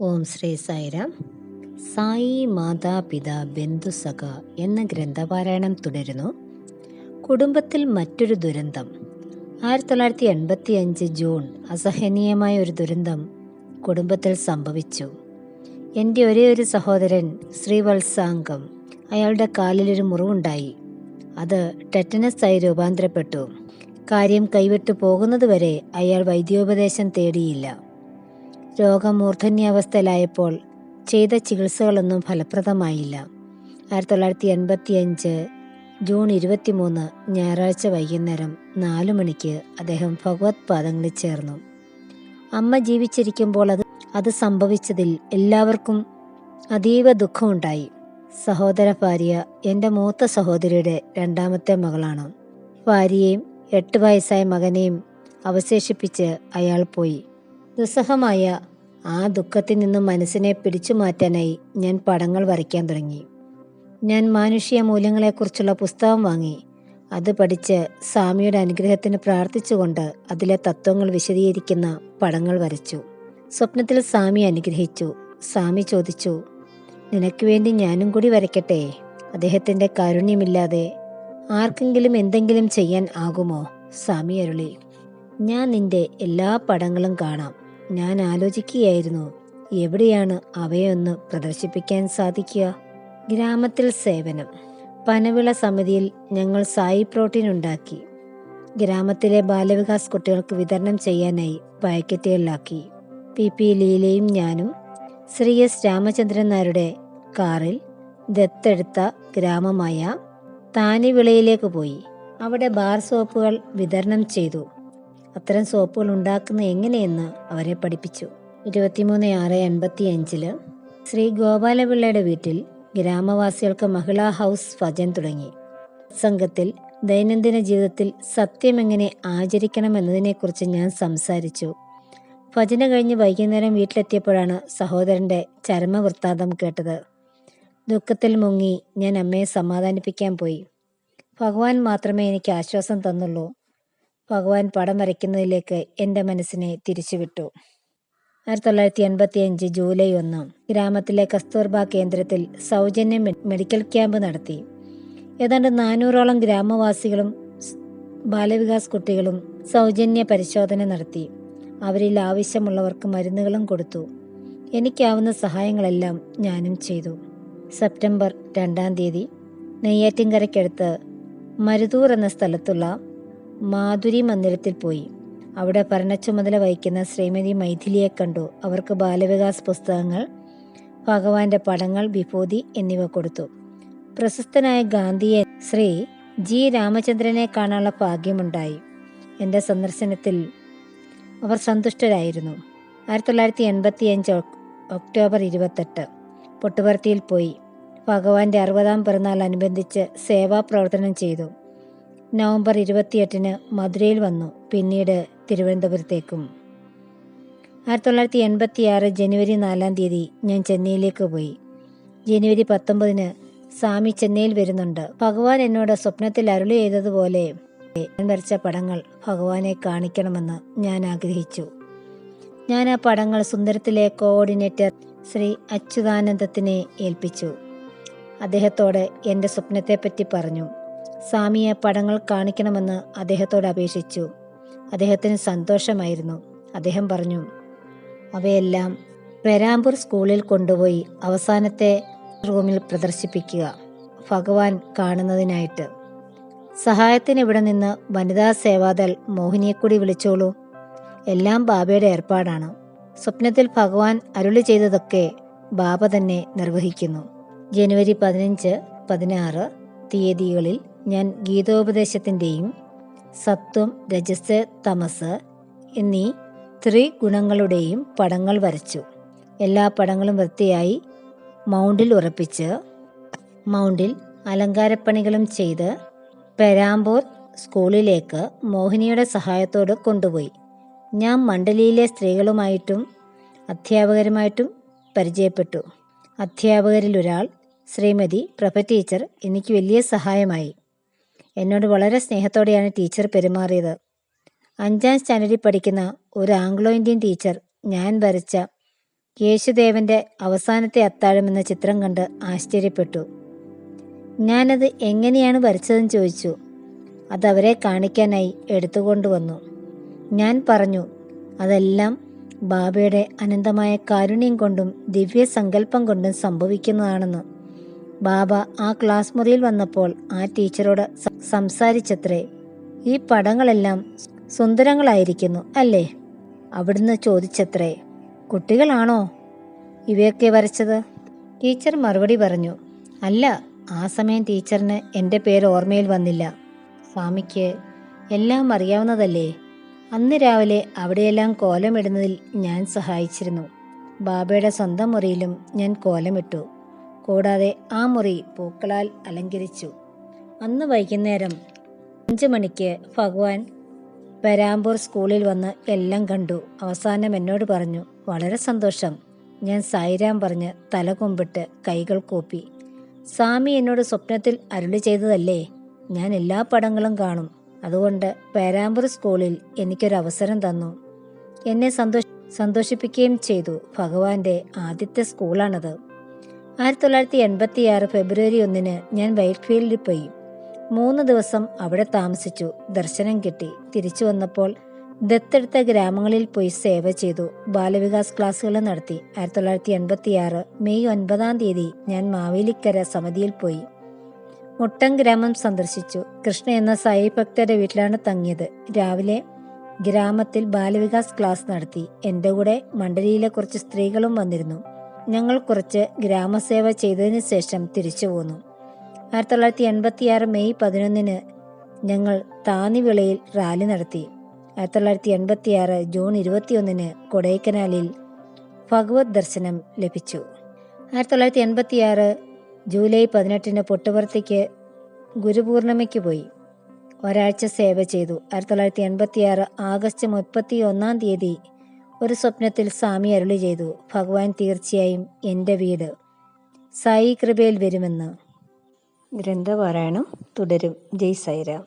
ഓം ശ്രീ സായിരാം. സായി മാതാപിത ബന്ധുസഖ എന്ന ഗ്രന്ഥപാരായണം തുടരുന്നു. കുടുംബത്തിൽ മറ്റൊരു ദുരന്തം. ആയിരത്തി തൊള്ളായിരത്തി എൺപത്തി അഞ്ച് ജൂൺ അസഹനീയമായ ഒരു ദുരന്തം കുടുംബത്തിൽ സംഭവിച്ചു. എന്റെ ഒരേ ഒരു സഹോദരൻ ശ്രീവത്സാംഗം. അയാളുടെ കാലിലൊരു മുറിവുണ്ടായി. അത് ടെറ്റനസ് ആയി രൂപാന്തരപ്പെട്ടു. കാര്യം കൈവിട്ടു പോകുന്നതുവരെ അയാൾ വൈദ്യോപദേശം തേടിയില്ല. രോഗം മൂർധന്യാവസ്ഥയിലായപ്പോൾ ചെയ്ത ചികിത്സകളൊന്നും ഫലപ്രദമായില്ല. ആയിരത്തി തൊള്ളായിരത്തി എൺപത്തി അഞ്ച് ജൂൺ ഇരുപത്തിമൂന്ന് ഞായറാഴ്ച വൈകുന്നേരം നാലു മണിക്ക് അദ്ദേഹം ഭഗവത് പാദങ്ങളിൽ ചേർന്നു. അമ്മ ജീവിച്ചിരിക്കുമ്പോൾ അത് അത് സംഭവിച്ചതിൽ എല്ലാവർക്കും അതീവ ദുഃഖമുണ്ടായി. സഹോദര ഭാര്യ എന്റെ മൂത്ത സഹോദരിയുടെ രണ്ടാമത്തെ മകളാണ്. ഭാര്യയെയും എട്ട് വയസ്സായ മകനെയും അവശേഷിപ്പിച്ച് അയാൾ പോയി. ദുസ്സഹമായ ആ ദുഃഖത്തിൽ നിന്നും മനസ്സിനെ പിടിച്ചു മാറ്റാനായി ഞാൻ പടങ്ങൾ വരയ്ക്കാൻ തുടങ്ങി. ഞാൻ മാനുഷിക മൂല്യങ്ങളെക്കുറിച്ചുള്ള പുസ്തകം വാങ്ങി. അത് പഠിച്ച് സ്വാമിയുടെ അനുഗ്രഹത്തിന് പ്രാർത്ഥിച്ചുകൊണ്ട് അതിലെ തത്വങ്ങൾ വിശദീകരിക്കുന്ന പടങ്ങൾ വരച്ചു. സ്വപ്നത്തിൽ സ്വാമി അനുഗ്രഹിച്ചു. സ്വാമി ചോദിച്ചു നിനക്ക് വേണ്ടി ഞാനും കൂടി വരയ്ക്കട്ടെ? അദ്ദേഹത്തിന്റെ കാരുണ്യമില്ലാതെ ആർക്കെങ്കിലും എന്തെങ്കിലും ചെയ്യാൻ ആകുമോ? സ്വാമി അരുളി. ഞാൻ നിന്റെ എല്ലാ പടങ്ങളും കാണാം. ഞാൻ ആലോചിക്കുകയായിരുന്നു എവിടെയാണ് അവയൊന്ന് പ്രദർശിപ്പിക്കാൻ സാധിക്കുക? ഗ്രാമത്തിൽ സേവനം. പനവിള സമിതിയിൽ ഞങ്ങൾ സായി പ്രോട്ടീൻ ഉണ്ടാക്കി. ഗ്രാമത്തിലെ ബാലവികാസ് കുട്ടികൾക്ക് വിതരണം ചെയ്യാനായി പാക്കറ്റുകളിലാക്കി പി പി ലീലയും ഞാനും ശ്രീ എസ് രാമചന്ദ്രൻ നായരുടെ കാറിൽ ദത്തെടുത്ത ഗ്രാമമായ താനിവിളയിലേക്ക് പോയി. അവിടെ ബാർ സോപ്പുകൾ വിതരണം ചെയ്തു. അത്തരം സോപ്പുകൾ ഉണ്ടാക്കുന്ന എങ്ങനെയെന്ന് അവരെ പഠിപ്പിച്ചു. ഇരുപത്തിമൂന്ന് ആറ് എൺപത്തി അഞ്ചിൽ ശ്രീ ഗോപാലപിള്ളയുടെ വീട്ടിൽ ഗ്രാമവാസികൾക്ക് മഹിളാ ഹൗസ് ഭജൻ തുടങ്ങി. സംഘത്തിൽ ദൈനംദിന ജീവിതത്തിൽ സത്യം എങ്ങനെ ആചരിക്കണം എന്നതിനെക്കുറിച്ച് ഞാൻ സംസാരിച്ചു. ഭജന കഴിഞ്ഞ് വൈകുന്നേരം വീട്ടിലെത്തിയപ്പോഴാണ് സഹോദരന്റെ ചരമവൃത്താന്തം കേട്ടത്. ദുഃഖത്തിൽ മുങ്ങി ഞാൻ അമ്മയെ സമാധാനിപ്പിക്കാൻ പോയി. ഭഗവാൻ മാത്രമേ എനിക്ക് ആശ്വാസം തന്നുള്ളൂ. ഭഗവാൻ പടം വരയ്ക്കുന്നതിലേക്ക് എന്റെ മനസ്സിനെ തിരിച്ചുവിട്ടു. ആയിരത്തി തൊള്ളായിരത്തി എൺപത്തി അഞ്ച് ജൂലൈ ഒന്ന് ഗ്രാമത്തിലെ കസ്തൂർബ കേന്ദ്രത്തിൽ സൗജന്യ മെഡിക്കൽ ക്യാമ്പ് നടത്തി. ഏതാണ്ട് നാനൂറോളം ഗ്രാമവാസികളും ബാലവികാസ് കുട്ടികളും സൗജന്യ പരിശോധന നടത്തി. അവരിൽ ആവശ്യമുള്ളവർക്ക് മരുന്നുകളും കൊടുത്തു. എനിക്കാവുന്ന സഹായങ്ങളെല്ലാം ഞാനും ചെയ്തു. സെപ്റ്റംബർ രണ്ടാം തീയതി നെയ്യാറ്റിൻകരയ്ക്കടുത്ത് മരുതൂർ എന്ന സ്ഥലത്തുള്ള മാധുരി മന്ദിരത്തിൽ പോയി. അവിടെ ഭരണച്ചുമതല വഹിക്കുന്ന ശ്രീമതി മൈഥിലിയെ കണ്ടു. അവർക്ക് ബാലവികാസ് പുസ്തകങ്ങൾ ഭഗവാന്റെ പടങ്ങൾ വിഭൂതി എന്നിവ കൊടുത്തു. പ്രശസ്തനായ ഗാന്ധിയെ ശ്രീ ജി രാമചന്ദ്രനെ കാണാനുള്ള ഭാഗ്യമുണ്ടായി. എന്റെ സന്ദർശനത്തിൽ അവർ സന്തുഷ്ടരായിരുന്നു. ആയിരത്തി തൊള്ളായിരത്തി എൺപത്തി അഞ്ച് ഒക്ടോബർ ഇരുപത്തെട്ട് പൊട്ടുപർത്തിയിൽ പോയി. ഭഗവാന്റെ അറുപതാം പിറന്നാൾ അനുബന്ധിച്ച് സേവാ പ്രവർത്തനം ചെയ്തു. നവംബർ ഇരുപത്തിയെട്ടിന് മധുരയിൽ വന്നു പിന്നീട് തിരുവനന്തപുരത്തേക്കും. ആയിരത്തി തൊള്ളായിരത്തി എൺപത്തി ആറ് ജനുവരി നാലാം തീയതി ഞാൻ ചെന്നൈയിലേക്ക് പോയി. ജനുവരി പത്തൊമ്പതിന് സ്വാമി ചെന്നൈയിൽ വരുന്നുണ്ട്. ഭഗവാൻ എന്നോട് സ്വപ്നത്തിൽ അരുളി ചെയ്തതുപോലെ വരച്ച പടങ്ങൾ ഭഗവാനെ കാണിക്കണമെന്ന് ഞാൻ ആഗ്രഹിച്ചു. ഞാൻ ആ പടങ്ങൾ സുന്ദരത്തിലെ കോർഡിനേറ്റർ ശ്രീ അച്യുതാനന്ദത്തിനെ ഏൽപ്പിച്ചു. അദ്ദേഹത്തോട് എന്റെ സ്വപ്നത്തെപ്പറ്റി പറഞ്ഞു. സ്വാമിയെ പടങ്ങൾ കാണിക്കണമെന്ന് അദ്ദേഹത്തോട് അപേക്ഷിച്ചു. അദ്ദേഹത്തിന് സന്തോഷമായിരുന്നു. അദ്ദേഹം പറഞ്ഞു അവയെല്ലാം പെരാമ്പൂർ സ്കൂളിൽ കൊണ്ടുപോയി അവസാനത്തെ റൂമിൽ പ്രദർശിപ്പിക്കുക ഭഗവാൻ കാണുന്നതിനായിട്ട്. സഹായത്തിന് ഇവിടെ നിന്ന് വനിതാ സേവാദൾ മോഹിനിയെക്കൂടി വിളിച്ചോളൂ. എല്ലാം ബാബയുടെ ഏർപ്പാടാണ്. സ്വപ്നത്തിൽ ഭഗവാൻ അരുളി ചെയ്തതൊക്കെ ബാബ തന്നെ നിർവഹിക്കുന്നു. ജനുവരി പതിനഞ്ച് പതിനാറ് തീയതികളിൽ ഞാൻ ഗീതോപദേശത്തിന്റെയും സത്വം രജസ് തമസ് എന്നീ ത്രിഗുണങ്ങളുടെയും പടങ്ങൾ വരച്ചു. എല്ലാ പടങ്ങളും വൃത്തിയായി മൗണ്ടിൽ ഉറപ്പിച്ച് മൗണ്ടിൽ അലങ്കാരപ്പണികളും ചെയ്ത് പെരാമ്പൂർ സ്കൂളിലേക്ക് മോഹിനിയുടെ സഹായത്തോട് കൊണ്ടുപോയി. ഞാൻ മണ്ഡലിയിലെ സ്ത്രീകളുമായിട്ടും അധ്യാപകരുമായിട്ടും പരിചയപ്പെട്ടു. അധ്യാപകരിലൊരാൾ ശ്രീമതി പ്രഭ ടീച്ചർ എനിക്ക് വലിയ സഹായമായി. എന്നോട് വളരെ സ്നേഹത്തോടെയാണ് ടീച്ചർ പെരുമാറിയത്. അഞ്ചാം സ്റ്റാൻഡേർഡിൽ പഠിക്കുന്ന ഒരു ആംഗ്ലോ ഇന്ത്യൻ ടീച്ചർ ഞാൻ വരച്ച യേശുദേവന്റെ അവസാനത്തെ അത്താഴം എന്ന ചിത്രം കണ്ട് ആശ്ചര്യപ്പെട്ടു. ഞാനത് എങ്ങനെയാണ് വരച്ചതെന്ന് ചോദിച്ചു. അതവരെ കാണിക്കാനായി എടുത്തുകൊണ്ടുവന്നു ഞാൻ പറഞ്ഞു അതെല്ലാം ബാബയുടെ അനന്തമായ കാരുണ്യം കൊണ്ടും ദിവ്യ സങ്കല്പം കൊണ്ടും സംഭവിക്കുന്നതാണെന്ന്. ബാബ ആ ക്ലാസ് മുറിയിൽ വന്നപ്പോൾ ആ ടീച്ചറോട് സംസാരിച്ചത്രേ. ഈ പടങ്ങളെല്ലാം സുന്ദരങ്ങളായിരിക്കുന്നു അല്ലേ? അവിടുന്ന് ചോദിച്ചത്രേ കുട്ടികളാണോ? ഇവയൊക്കെ വരച്ചത്? ടീച്ചർ മറുപടി പറഞ്ഞു അല്ല ആ സമയം ടീച്ചറിന് എന്റെ പേര് ഓർമ്മയിൽ വന്നില്ല. സ്വാമിക്ക് എല്ലാം അറിയാവുന്നതല്ലേ? അന്ന് രാവിലെ അവിടെയെല്ലാം കോലമിടുന്നതിൽ ഞാൻ സഹായിച്ചിരുന്നു. ബാബയുടെ സ്വന്തം മുറിയിലും ഞാൻ കോലമിട്ടു. കൂടാതെ ആ മുറി പൂക്കളാൽ അലങ്കരിച്ചു. അന്ന് വൈകുന്നേരം അഞ്ചു മണിക്ക് ഭഗവാൻ പെരാമ്പൂർ സ്കൂളിൽ വന്ന് എല്ലാം കണ്ടു. അവസാനം എന്നോട് പറഞ്ഞു വളരെ സന്തോഷം. ഞാൻ സായിരാം പറഞ്ഞ് തല കുമ്പിട്ട് കൈകൾ കൂപ്പി. സ്വാമി എന്നോട് സ്വപ്നത്തിൽ അരുളി ചെയ്തതല്ലേ? ഞാൻ എല്ലാ പടങ്ങളും കാണും. അതുകൊണ്ട് പേരാമ്പൂർ സ്കൂളിൽ എനിക്കൊരു അവസരം തന്നു. എന്നെ സന്തോഷ സന്തോഷിപ്പിക്കുകയും ചെയ്തു ഭഗവാന്റെ ആദ്യത്തെ സ്കൂളാണത്. ആയിരത്തി തൊള്ളായിരത്തി എൺപത്തി ആറ് ഫെബ്രുവരി ഒന്നിന് ഞാൻ വൈറ്റ് ഫീൽഡിൽ പോയി. മൂന്ന് ദിവസം അവിടെ താമസിച്ചു. ദർശനം കിട്ടി. തിരിച്ചു വന്നപ്പോൾ ദത്തെടുത്ത ഗ്രാമങ്ങളിൽ പോയി സേവ ചെയ്തു. ബാലവികാസ് ക്ലാസ്സുകൾ നടത്തി. ആയിരത്തി തൊള്ളായിരത്തി എൺപത്തി ആറ് മെയ് ഒൻപതാം തീയതി ഞാൻ മാവേലിക്കര സമിതിയിൽ പോയി. മുട്ടം ഗ്രാമം സന്ദർശിച്ചു. കൃഷ്ണ എന്ന സായി ഭക്തരുടെ വീട്ടിലാണ് തങ്ങിയത്. രാവിലെ ഗ്രാമത്തിൽ ബാലവികാസ് ക്ലാസ് നടത്തി. എന്റെ കൂടെ മണ്ഡലിയിലെ കുറച്ച് സ്ത്രീകളും വന്നിരുന്നു. ഞങ്ങൾ കുറച്ച് ഗ്രാമസേവ ചെയ്തതിനു ശേഷം തിരിച്ചു പോന്നു. ആയിരത്തി തൊള്ളായിരത്തി എൺപത്തി ആറ് മെയ് പതിനൊന്നിന് ഞങ്ങൾ താന്നിവിളയിൽ റാലി നടത്തി. ആയിരത്തി തൊള്ളായിരത്തി എൺപത്തി ആറ് ജൂൺ ഇരുപത്തിയൊന്നിന് കൊടൈക്കനാലിൽ ഭഗവത് ദർശനം ലഭിച്ചു. ആയിരത്തി തൊള്ളായിരത്തി എൺപത്തി ആറ് ജൂലൈ പതിനെട്ടിന് പൊട്ടുപുറത്തേക്ക് ഗുരുപൂർണിമയ്ക്ക് പോയി. ഒരാഴ്ച സേവ ചെയ്തു. ആയിരത്തി തൊള്ളായിരത്തി എൺപത്തി ആറ് ആഗസ്റ്റ് മുപ്പത്തി ഒന്നാം തീയതി ഒരു സ്വപ്നത്തിൽ സ്വാമി അരുളി ചെയ്തു. ഭഗവാൻ തീർച്ചയായും എന്റെ വീട്. സായി കൃപയിൽ വരുമെന്ന്. ഗ്രന്ഥപാരായണം തുടരും. ജയ് സൈറാം